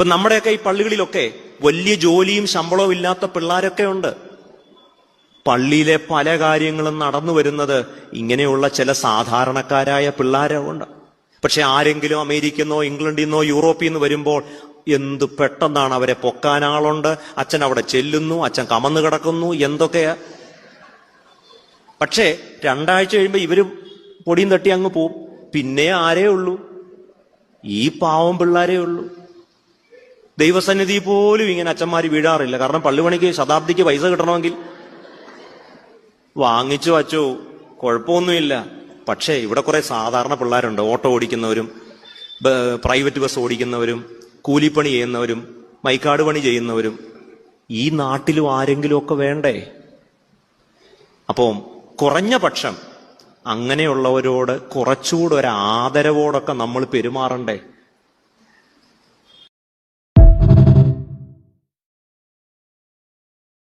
ഇപ്പൊ നമ്മുടെയൊക്കെ ഈ പള്ളികളിലൊക്കെ വലിയ ജോലിയും ശമ്പളവും ഇല്ലാത്ത പിള്ളേരൊക്കെ ഉണ്ട്. പള്ളിയിലെ പല കാര്യങ്ങളും നടന്നു വരുന്നത് ഇങ്ങനെയുള്ള ചില സാധാരണക്കാരായ പിള്ളേരുണ്ട് പക്ഷെ ആരെങ്കിലും അമേരിക്കയിൽ നിന്നോ ഇംഗ്ലണ്ടിൽ നിന്നോ യൂറോപ്പിൽ നിന്ന് വരുമ്പോൾ എന്ത് പെട്ടെന്നാണ് അവരെ പൊക്കാൻ ആളുണ്ട്. അച്ഛൻ അവിടെ ചെല്ലുന്നു അച്ഛൻ കമന്നു കിടക്കുന്നു എന്തൊക്കെയാ? പക്ഷേ രണ്ടാഴ്ച കഴിയുമ്പോൾ ഇവർ പൊടിയും തട്ടി അങ്ങ് പോവും. പിന്നെ ആരേ ഉള്ളൂ? ഈ പാവം പിള്ളേരേ ഉള്ളൂ. ദൈവസന്നിധി പോലും ഇങ്ങനെ അച്ഛന്മാര് വീഴാറില്ല. കാരണം പള്ളിപണിക്ക് ശതാബ്ദിക്ക് പൈസ കിട്ടണമെങ്കിൽ വാങ്ങിച്ചു വച്ചു. കുഴപ്പമൊന്നുമില്ല. പക്ഷേ ഇവിടെ കുറെ സാധാരണ പിള്ളേരുണ്ട്. ഓട്ടോ ഓടിക്കുന്നവരും പ്രൈവറ്റ് ബസ് ഓടിക്കുന്നവരും കൂലിപ്പണി ചെയ്യുന്നവരും മൈക്കാട് പണി ചെയ്യുന്നവരും. ഈ നാട്ടിലും ആരെങ്കിലും ഒക്കെ വേണ്ടേ? അപ്പം കുറഞ്ഞ പക്ഷം അങ്ങനെയുള്ളവരോട് കുറച്ചുകൂടെ ഒരു ആദരവോടൊക്കെ നമ്മൾ പെരുമാറണ്ടേ?